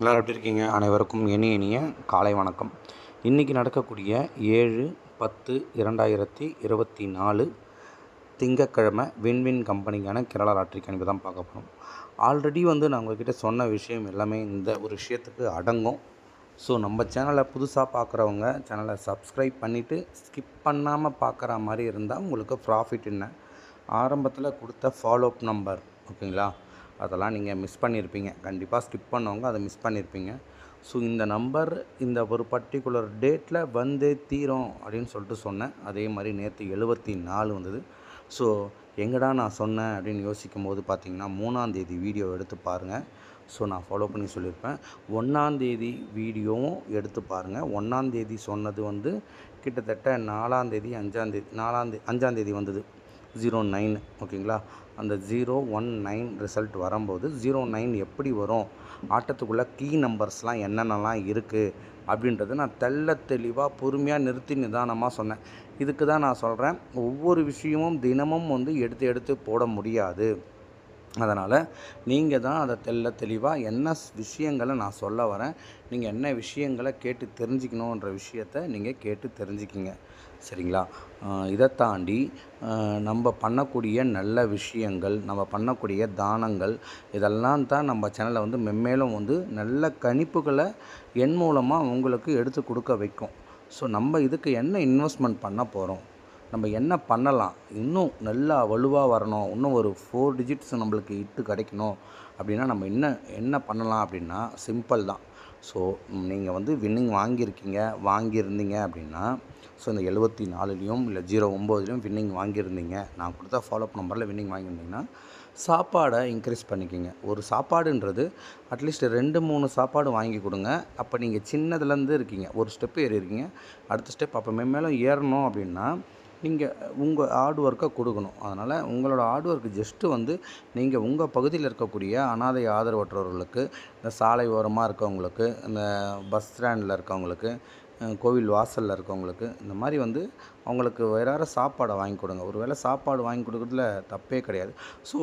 எல்லோரும் எப்படி இருக்கீங்க? அனைவருக்கும் இனிய இனிய காலை வணக்கம். இன்றைக்கி நடக்கக்கூடிய ஏழு பத்து இரண்டாயிரத்தி இருபத்தி நாலு திங்கக்கிழமை விண்வின் கம்பெனிக்கான கேரளா லாட்ரி கணிப்பு தான் பார்க்க போகிறோம் ஆல்ரெடி வந்து நான் உங்ககிட்ட சொன்ன விஷயம் எல்லாமே இந்த ஒரு விஷயத்துக்கு அடங்கும். ஸோ நம்ம சேனலை புதுசாக பார்க்குறவங்க சேனலை சப்ஸ்கிரைப் பண்ணிவிட்டு ஸ்கிப் பண்ணாமல் பார்க்குற மாதிரி இருந்தால் உங்களுக்கு ப்ராஃபிட் என்ன? ஆரம்பத்தில் கொடுத்த ஃபாலோஅப் நம்பர் ஓகேங்களா அதெல்லாம் நீங்கள் மிஸ் பண்ணியிருப்பீங்க கண்டிப்பாக ஸ்கிப் பண்ணவங்க அதை மிஸ் பண்ணியிருப்பீங்க ஸோ இந்த நம்பர் இந்த ஒரு பர்டிகுலர் டேட்டில் வந்தே தீரும் அப்படின்னு சொல்லிட்டு சொன்னேன். அதே மாதிரி நேற்று எழுபத்தி நாலு வந்தது. ஸோ எங்கடா நான் சொன்னேன் அப்படின்னு யோசிக்கும் போது பார்த்தீங்கன்னா மூணாந்தேதி வீடியோ எடுத்து பாருங்கள் ஸோ நான் ஃபாலோ பண்ணி சொல்லியிருப்பேன். ஒன்றாந்தேதி வீடியோவும் எடுத்து பாருங்கள் ஒன்றாந்தேதி சொன்னது வந்து கிட்டத்தட்ட நாலாந்தேதி அஞ்சாந்தேதி நாலாந்தே அஞ்சாந்தேதி வந்தது. ஜீரோ நைன் ஓகேங்களா? அந்த ஜீரோ ஒன் நைன் ரிசல்ட் வரும்போது ஜீரோ நைன் எப்படி வரும்? ஆட்டத்துக்குள்ளே கீ நம்பர்ஸ்லாம் என்னென்னலாம் இருக்குது அப்படின்றது நான் தெள்ள தெளிவாக பொறுமையாக நிறுத்தி நிதானமாக சொன்னேன். இதுக்கு தான் நான் சொல்கிறேன் ஒவ்வொரு விஷயமும் தினமும் வந்து எடுத்து எடுத்து போட முடியாது. அதனால் நீங்கள் தான் அதை தெள்ள தெளிவாக என்ன விஷயங்களை நான் சொல்ல வரேன். நீங்கள் என்ன விஷயங்களை கேட்டு தெரிஞ்சுக்கணுன்ற விஷயத்த நீங்கள் கேட்டு தெரிஞ்சுக்கிங்க. சரிங்களா? இதை தாண்டி நம்ம பண்ணக்கூடிய நல்ல விஷயங்கள் நம்ம பண்ணக்கூடிய தானங்கள் இதெல்லாம் தான் நம்ம சேனலை வந்து மென்மேலும் வந்து நல்ல கணிப்புகளை எண் மூலமாக உங்களுக்கு எடுத்து கொடுக்க வைக்கும். ஸோ நம்ம இதுக்கு என்ன இன்வெஸ்ட்மெண்ட் பண்ண போகிறோம் நம்ம என்ன பண்ணலாம்? இன்னும் நல்லா வலுவாக வரணும். இன்னும் ஒரு ஃபோர் டிஜிட்ஸ் நம்மளுக்கு இட்டு கிடைக்கணும். அப்படின்னா நம்ம என்ன என்ன பண்ணலாம் அப்படின்னா சிம்பிள் தான். ஸோ நீங்கள் வந்து வின்னிங் வாங்கியிருக்கீங்க வாங்கியிருந்தீங்க அப்படின்னா ஸோ இந்த எழுபத்தி நாலுலேயும் இல்லை ஜீரோ ஒம்போதுலேயும் வின்னிங் வாங்கியிருந்தீங்க. நான் கொடுத்த ஃபாலோஅப் நம்பரில் வின்னிங் வாங்கியிருந்தீங்கன்னா சாப்பாடை இன்க்ரீஸ் பண்ணிக்கோங்க. ஒரு சாப்பாடுன்றது அட்லீஸ்ட் ரெண்டு மூணு சாப்பாடு வாங்கி கொடுங்க. அப்போ நீங்கள் சின்னதுலேருந்து இருக்கீங்க. ஒரு ஸ்டெப்பு ஏறி இருக்கீங்க அடுத்த ஸ்டெப் அப்போ மேலும் ஏறணும் அப்படின்னா நீங்கள் உங்கள் ஹார்ட் ஒர்க்கை கொடுக்கணும். அதனால் உங்களோட ஹார்ட் ஒர்க்கு ஜஸ்ட்டு வந்து நீங்கள் உங்கள் பகுதியில் இருக்கக்கூடிய அனாதை ஆதரவற்றவர்களுக்கு இந்த சாலை ஓரமாக இருக்கவங்களுக்கு இந்த பஸ் ஸ்டாண்டில் இருக்கவங்களுக்கு கோவில் வாசலில் இருக்கவங்களுக்கு இந்த மாதிரி வந்து அவங்களுக்கு வேறார சாப்பாடை வாங்கி கொடுங்க. ஒரு வேளை சாப்பாடு வாங்கி கொடுக்குறதுல தப்பே கிடையாது. ஸோ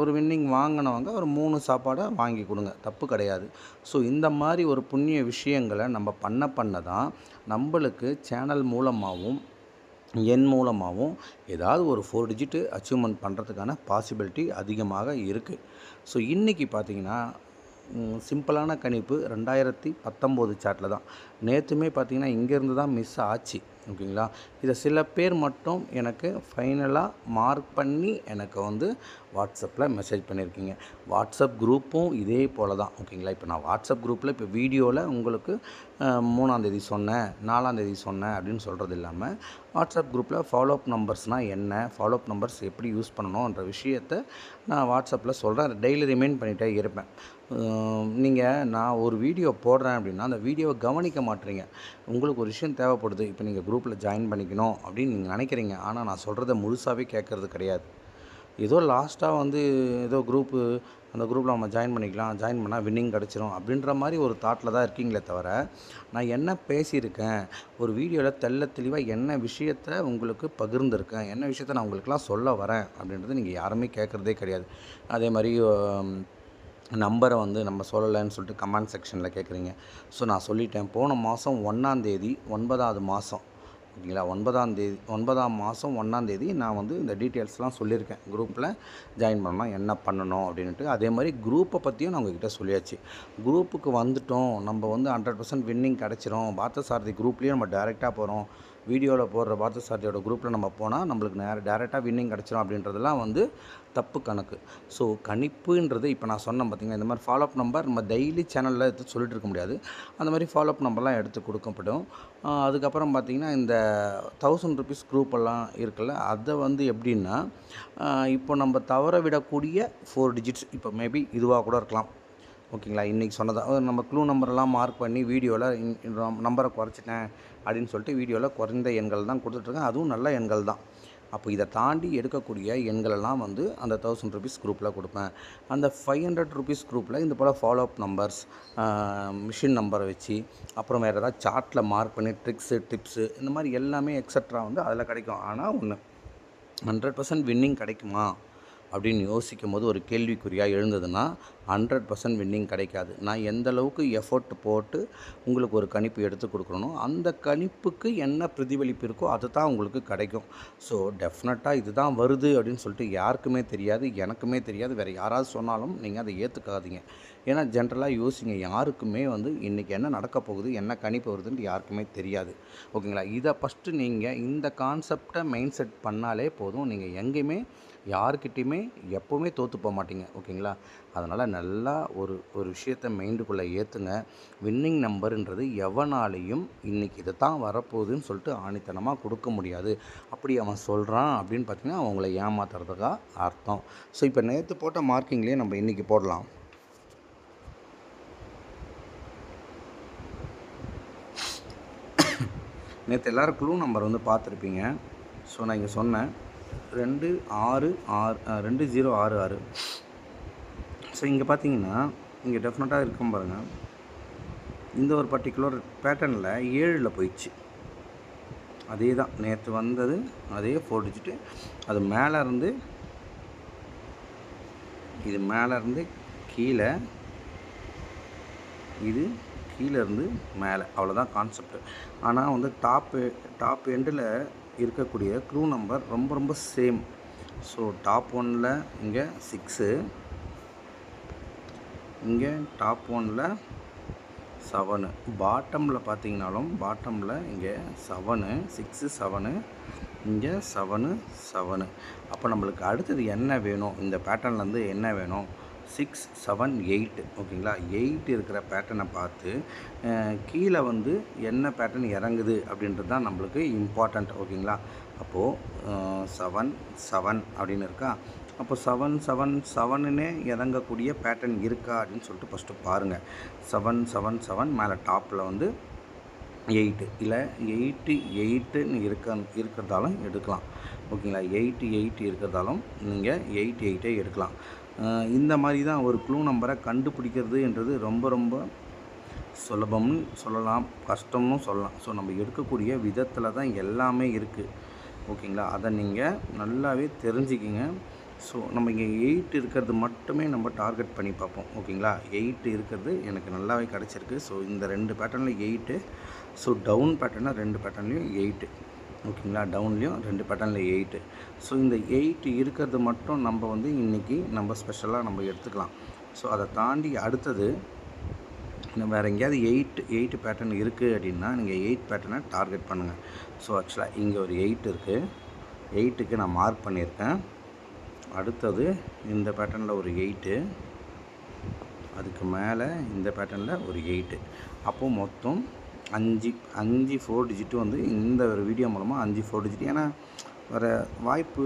ஒரு வின்னிங் வாங்கினவங்க ஒரு மூணு சாப்பாடை வாங்கி கொடுங்க. தப்பு கிடையாது. ஸோ இந்த மாதிரி ஒரு புண்ணிய விஷயங்களை நம்ம பண்ண பண்ண தான் நம்மளுக்கு சேனல் மூலமாகவும் என் மூலமாகவும் ஏதாவது ஒரு ஃபோர் டிஜிட்டு அச்சீவ்மெண்ட் பண்ணுறதுக்கான பாசிபிலிட்டி அதிகமாக இருக்குது ஸோ இன்றைக்கி பார்த்தீங்கன்னா சிம்பிளான கணிப்பு ரெண்டாயிரத்தி பத்தொம்போது சாட்டில் தான். நேற்றுமே பார்த்திங்கன்னா இங்கேருந்து தான் மிஸ் ஆச்சு. ஓகேங்களா இதை சில பேர் மட்டும் எனக்கு ஃபைனலாக மார்க் பண்ணி எனக்கு வந்து வாட்ஸ்அப்பில் மெசேஜ் பண்ணியிருக்கீங்க. வாட்ஸ்அப் குரூப்பும் இதே போல் தான். ஓகேங்களா? இப்போ நான் வாட்ஸ்அப் குரூப்பில் இப்போ வீடியோவில் உங்களுக்கு மூணாந்தேதி சொன்னேன் நாலாந்தேதி சொன்னேன் அப்படின்னு சொல்கிறது இல்லாமல் வாட்ஸ்அப் குரூப்பில் ஃபாலோஅப் நம்பர்ஸ்னால் என்ன ஃபாலோஅப் நம்பர்ஸ் எப்படி யூஸ் பண்ணணுன்ற விஷயத்தை நான் வாட்ஸ்அப்பில் சொல்கிறேன் டெய்லி ரிமைண்ட் பண்ணிகிட்டே இருப்பேன். நீங்கள் நான் ஒரு வீடியோ போடுறேன் அப்படின்னா அந்த வீடியோவை கவனிக்க மாட்டேறீங்க உங்களுக்கு ஒரு விஷயம் தேவைப்படுது இப்போ நீங்கள் குரூப்பில் ஜாயின் பண்ணிக்கணும் அப்படின்னு நீங்கள் நினைக்கிறீங்க. ஆனால் நான் சொல்கிறத முழுசாகவே கேட்குறது கிடையாது. ஏதோ லாஸ்ட்டாக வந்து ஏதோ குரூப்பு அந்த குரூப்பில் நம்ம ஜாயின் பண்ணிக்கலாம் ஜாயின் பண்ணால் வின்னிங் கிடச்சிரும் அப்படின்ற மாதிரி ஒரு தாட்டில் தான் இருக்கீங்களே தவிர நான் என்ன பேசியிருக்கேன் ஒரு வீடியோவில் தெல்ல தெளிவாக என்ன விஷயத்த உங்களுக்கு பகிர்ந்துருக்கேன் என்ன விஷயத்த நான் உங்களுக்குலாம் சொல்ல வரேன் அப்படின்றது நீங்கள் யாருமே கேட்குறதே கிடையாது. அதே மாதிரி நம்பரை வந்து நம்ம சொல்லலைன்னு சொல்லிட்டு கமெண்ட் செக்ஷனில் கேட்குறீங்க. ஸோ நான் சொல்லிட்டேன். போன மாதம் ஒன்றாந்தேதி ஒன்பதாவது மாதம் ஓகேங்களா? ஒன்பதாம் தேதி ஒன்பதாம் மாதம் ஒன்றாந்தேதி நான் வந்து இந்த டீட்டெயில்ஸ்லாம் சொல்லியிருக்கேன். குரூப்பில் ஜாயின் பண்ணலாம் என்ன பண்ணணும் அப்படின்ட்டு அதே மாதிரி குரூப்பை பற்றியும் நான் உங்ககிட்ட சொல்லியாச்சு. குரூப்புக்கு வந்துட்டோம். நம்ம வந்து ஹண்ட்ரட் பர்சன்ட் வின்னிங் கிடச்சிரும். பார்த்தசாரதி குரூப்லேயே நம்ம டேரெக்டாக போகிறோம் வீடியோவில் போடுற பார்த்தசாரதியோட குரூப்பில் நம்ம போனால் நம்மளுக்கு நேர டேரெக்டாக வின்னிங் கிடச்சிரும் அப்படின்றதெல்லாம் வந்து தப்பு கணக்கு. ஸோ கணிப்புன்றது இப்போ நான் சொன்னேன் பார்த்தீங்கன்னா இந்த மாதிரி ஃபாலோஅப் நம்பர் நம்ம டெய்லி சேனலில் எடுத்து சொல்லிட்டு இருக்க முடியாது. அந்த மாதிரி ஃபாலோஅப் நம்பர்லாம் எடுத்து கொடுக்கப்படும். அதுக்கப்புறம் பார்த்திங்கன்னா இந்த தௌசண்ட் ருபீஸ் குரூப்பெல்லாம் இருக்குல்ல அதை வந்து எப்படின்னா இப்போ நம்ம தவற விடக்கூடிய ஃபோர் டிஜிட்ஸ் இப்போ மேபி இதுவாக கூட இருக்கலாம். ஓகேங்களா? இன்றைக்கி சொன்னதாக நம்ம க்ளூ நம்பரெல்லாம் மார்க் பண்ணி வீடியோவில் நம்பரை குறைச்சிட்டேன் அப்படின்னு சொல்லிட்டு வீடியோவில் குறைந்த எண்கள் தான் கொடுத்துட்ருக்கேன் அதுவும் நல்ல எண்கள் தான். அப்போ இதை தாண்டி எடுக்கக்கூடிய எண்களெல்லாம் வந்து அந்த தௌசண்ட் ருபீஸ் குரூப்பில் கொடுப்பேன். அந்த ஃபைவ் ஹண்ட்ரட் ருபீஸ் குரூப்பில் இந்த போல் ஃபாலோ அப் நம்பர்ஸ் மிஷின் நம்பரை வச்சு அப்புறம் வேறு ஏதாவது சார்ட்டில் மார்க் பண்ணி ட்ரிக்ஸு டிப்ஸு இந்த மாதிரி எல்லாமே எக்ஸட்ரா வந்து அதில் கிடைக்கும். ஆனால் ஒன்று ஹண்ட்ரட் பர்சன்ட் வின்னிங் கிடைக்குமா அப்படின்னு யோசிக்கும் போது ஒரு கேள்விக்குறியாக எழுந்ததுன்னா ஹண்ட்ரட் பர்சன்ட் வின்னிங் கிடைக்காது. நான் எந்த அளவுக்கு எஃபோர்ட் போட்டு உங்களுக்கு ஒரு கணிப்பு எடுத்து கொடுக்குறனோ அந்த கணிப்புக்கு என்ன பிரதிபலிப்பு இருக்கோ அது தான் உங்களுக்கு கிடைக்கும். ஸோ டெஃபினட்டாக இதுதான் வருது அப்படின்னு சொல்லிட்டு யாருக்குமே தெரியாது எனக்குமே தெரியாது. வேறு யாராவது சொன்னாலும் நீங்கள் அதை ஏற்றுக்காதீங்க ஏன்னா ஜென்ரலாக யோசிங்க யாருக்குமே வந்து இன்றைக்கி என்ன நடக்க போகுது என்ன கணிப்பு வருதுன்ட்டு யாருக்குமே தெரியாது. ஓகேங்களா? இதை ஃபஸ்ட்டு நீங்கள் இந்த கான்செப்டை மைண்ட் செட் பண்ணாலே போதும். நீங்கள் எங்கேயுமே யாருக்கிட்டேயுமே எப்போவுமே தோற்று போக மாட்டீங்க. ஓகேங்களா? அதனால் நல்லா ஒரு ஒரு விஷயத்தை மைண்டுக்குள்ளே ஏற்றுங்க வின்னிங் நம்பருன்றது எவனாலையும் இன்றைக்கி இதை தான் வரப்போகுதுன்னு சொல்லிட்டு ஆணித்தனமாக கொடுக்க முடியாது. அப்படி அவன் சொல்கிறான் அப்படின்னு பார்த்தீங்கன்னா அவங்கள ஏமாத்துறதுக்காக அர்த்தம். ஸோ இப்போ நேற்று போட்ட மார்க்கிங்லேயே நம்ம இன்றைக்கி போடலாம். நேற்று எல்லோரும் க்ளூ நம்பர் வந்து பார்த்துருப்பீங்க. ஸோ நான் இங்கே சொன்னேன். ரெண்டு ஆறு ஆறு ரெண்டு ஜீரோ ஆறு ஆறு. ஸோ இங்கே பார்த்தீங்கன்னா இங்கே டெஃபினட்டாக இருக்கும் பாருங்கள் இந்த ஒரு பர்டிகுலர் பேட்டர்னில் ஏழில் போயிடுச்சு. அதே தான் நேற்று வந்தது அதே ஃபோர் டிஜிட்டு அது மேலே இருந்து இது மேலே இருந்து கீழே இது கீழே இருந்து மேலே. அவ்வளோதான் கான்செப்ட் ஆனால் வந்து டாப்பு டாப் எண்டில் இருக்கக்கூடிய க்ரூ நம்பர் ரொம்ப ரொம்ப சேம் ஸோ டாப் ஒனில் இங்கே சிக்ஸு இங்கே டாப் ஒனில் செவனு பாட்டமில் பார்த்தீங்கனாலும் பாட்டமில் இங்கே செவனு சிக்ஸு செவனு இங்கே செவனு செவனு அப்போ நம்மளுக்கு அடுத்தது என்ன வேணும்? இந்த பேட்டர்ன்லேருந்து என்ன வேணும்? சிக்ஸ் செவன் எயிட் ஓகேங்களா? எயிட் இருக்கிற பேட்டர்னை பார்த்து கீழே வந்து என்ன பேட்டர்ன் இறங்குது அப்படின்றது தான் நம்மளுக்கு இம்பார்ட்டண்ட் ஓகேங்களா? அப்போது செவன் செவன் அப்படின்னு இருக்கா? அப்போ செவன் செவன் செவனுன்னே இறங்கக்கூடிய பேட்டர்ன் இருக்கா அப்படின்னு சொல்லிட்டு ஃபஸ்ட்டு பாருங்கள் செவன் செவன் செவன் மேலே டாப்பில் வந்து எயிட்டு இல்லை எயிட்டு எயிட்டுன்னு இருக்க இருக்கிறதாலும் எடுக்கலாம். ஓகேங்களா? எயிட்டு எயிட் இருக்கிறதாலும் நீங்கள் எயிட் எயிட்டே எடுக்கலாம். இந்த மாதிரி தான் ஒரு க்ளூ நம்பரை கண்டுபிடிக்கிறது என்றது ரொம்ப ரொம்ப சுலபம்னு சொல்லலாம். கஷ்டம்னு சொல்லலாம். ஸோ நம்ம எடுக்கக்கூடிய விதத்தில் தான் எல்லாமே இருக்குது ஓகேங்களா? அதை நீங்கள் நல்லாவே தெரிஞ்சுக்கிங்க. ஸோ நம்ம இங்கே எயிட் இருக்கிறது மட்டுமே நம்ம டார்கெட் பண்ணி பார்ப்போம். ஓகேங்களா எயிட் இருக்கிறது எனக்கு நல்லாவே கிடச்சிருக்கு. ஸோ இந்த ரெண்டு பேட்டர்னில் எயிட்டு ஸோ டவுன் பேட்டர்னில் ரெண்டு பேட்டர்ன்லேயும் எயிட்டு ஓகேங்களா டவுன்லேயும் ரெண்டு பேட்டர்னில் எயிட்டு ஸோ இந்த எயிட் இருக்கிறது மட்டும் நம்ம வந்து இன்றைக்கி நம்ம ஸ்பெஷலாக நம்ம எடுத்துக்கலாம். ஸோ அதை தாண்டி அடுத்தது இன்னும் வேறு எங்கேயாவது எயிட் எயிட் பேட்டர்ன் இருக்குது அப்படின்னா நீங்கள் எயிட் பேட்டர்னை டார்கெட் பண்ணுங்கள் ஸோ ஆக்சுவலாக இங்கே ஒரு எயிட் இருக்குது எயிட்டுக்கு நான் மார்க் பண்ணியிருக்கேன். அடுத்தது இந்த பேட்டர்னில் ஒரு எயிட்டு அதுக்கு மேலே இந்த பேட்டர்னில் ஒரு எயிட்டு அப்போது மொத்தம் அஞ்சு அஞ்சு ஃபோர் டிஜிட்டு வந்து இந்த ஒரு வீடியோ மூலமாக அஞ்சு ஃபோர் டிஜிட் ஏன்னா வர வாய்ப்பு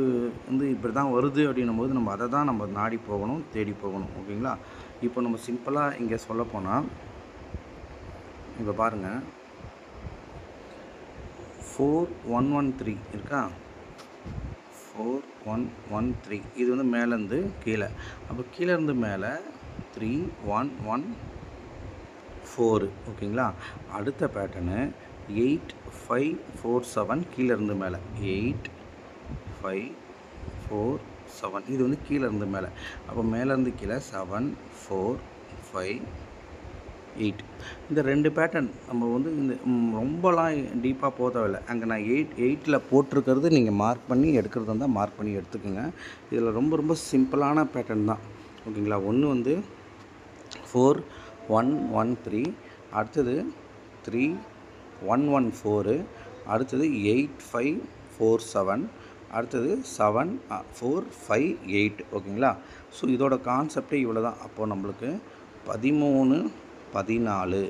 வந்து இப்படி தான் வருது அப்படின்னும் போது நம்ம அதை தான் நம்ம நாடி போகணும் தேடி போகணும். ஓகேங்களா? இப்போ நம்ம சிம்பிளாக இங்கே சொல்ல போனால் இப்போ பாருங்கள் ஃபோர் ஒன் ஒன் த்ரீ இருக்கா? ஃபோர் ஒன் ஒன் த்ரீ இது வந்து மேலேருந்து கீழே. அப்போ கீழேருந்து மேலே த்ரீ ஒன் ஒன் ஃபோரு ஓகேங்களா? அடுத்த pattern eight five four seven கீழேருந்து மேலே. எயிட் ஃபைவ் ஃபோர் செவன் இது வந்து கீழேருந்து மேலே. அப்போ மேலேருந்து கீழே செவன் ஃபோர் ஃபைவ் எயிட் இந்த ரெண்டு பேட்டர்ன் நம்ம வந்து இந்த ரொம்பலாம் டீப்பாக போக தேவையில்லை. அங்கே நான் எயிட் எயிட்டில் போட்டிருக்கிறது நீங்கள் மார்க் பண்ணி எடுக்கிறதா இருந்தால் மார்க் பண்ணி எடுத்துக்கோங்க. இதில் ரொம்ப ரொம்ப சிம்பிளான பேட்டர்ன் தான். ஓகேங்களா ஒன்று வந்து ஃபோர் ஒன் ஒன் த்ரீ அடுத்தது த்ரீ ஒன் ஒன் ஃபோரு அடுத்தது எயிட் ஃபைவ் ஃபோர் செவன் அடுத்தது செவன் ஃபோர் ஃபைவ் எயிட் ஓகேங்களா ஸோ இதோட கான்செப்டே இவ்வளோ தான் அப்போது நம்மளுக்கு பதிமூணு பதினாலு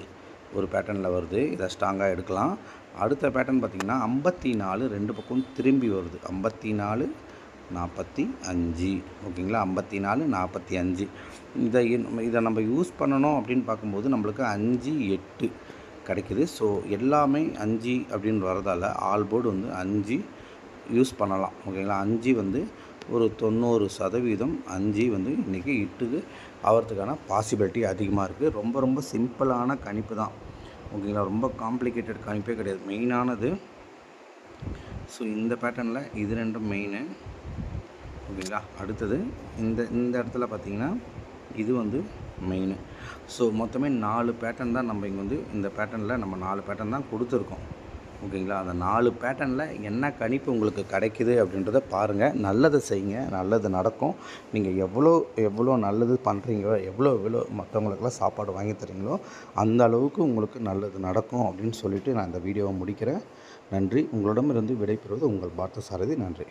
ஒரு பேட்டர்னில் வருது. இதை ஸ்ட்ராங்காக எடுக்கலாம். அடுத்த பேட்டர்ன் பார்த்திங்கன்னா ஐம்பத்தி நாலு ரெண்டு பக்கம் திரும்பி வருது. ஐம்பத்தி நாலு நாற்பத்தி அஞ்சு. ஓகேங்களா? ஐம்பத்தி நாலு நாற்பத்தி அஞ்சு. இதை இதை நம்ம யூஸ் பண்ணணும் அப்படின்னு பார்க்கும்போது நம்மளுக்கு அஞ்சு எட்டு கிடைக்குது. ஸோ எல்லாமே அஞ்சு அப்படின்னு வரதால் ஆல் போர்டு வந்து அஞ்சு யூஸ் பண்ணலாம். ஓகேங்களா? அஞ்சு வந்து ஒரு தொண்ணூறு சதவீதம் அஞ்சு வந்து இன்றைக்கி இட்டுக்கு ஆகிறதுக்கான பாசிபிலிட்டி அதிகமாக இருக்குது ரொம்ப ரொம்ப சிம்பிளான கணிப்பு தான். ஓகேங்களா? ரொம்ப காம்ப்ளிகேட்டட் கணிப்பே கிடையாது. மெயினானது ஸோ இந்த பேட்டர்னில் இது ரெண்டும் மெயினு ஓகேங்களா? அடுத்தது இந்த இந்த இடத்துல பார்த்தீங்கன்னா இது வந்து மெயின் ஸோ மொத்தமே நாலு பேட்டர்ன் தான் நம்ம இங்கே வந்து இந்த பேட்டர்னில் நம்ம நாலு பேட்டர்ன் தான் கொடுத்துருக்கோம். ஓகேங்களா? அந்த நாலு பேட்டர்னில் என்ன கணிப்பு உங்களுக்கு கிடைக்குது அப்படின்றத பாருங்கள் நல்லதை செய்யுங்க. நல்லது நடக்கும். நீங்கள் எவ்வளோ எவ்வளோ நல்லது பண்ணுறீங்களோ எவ்வளோ எவ்வளோ மற்றவங்களுக்கெல்லாம் சாப்பாடு வாங்கி தரீங்களோ அந்த அளவுக்கு உங்களுக்கு நல்லது நடக்கும் அப்படின்னு சொல்லிவிட்டு நான் இந்த வீடியோவை முடிக்கிறேன். நன்றி. உங்களிடமிருந்து விடைபெறுவது உங்கள் பார்த்த சாரதி நன்றி.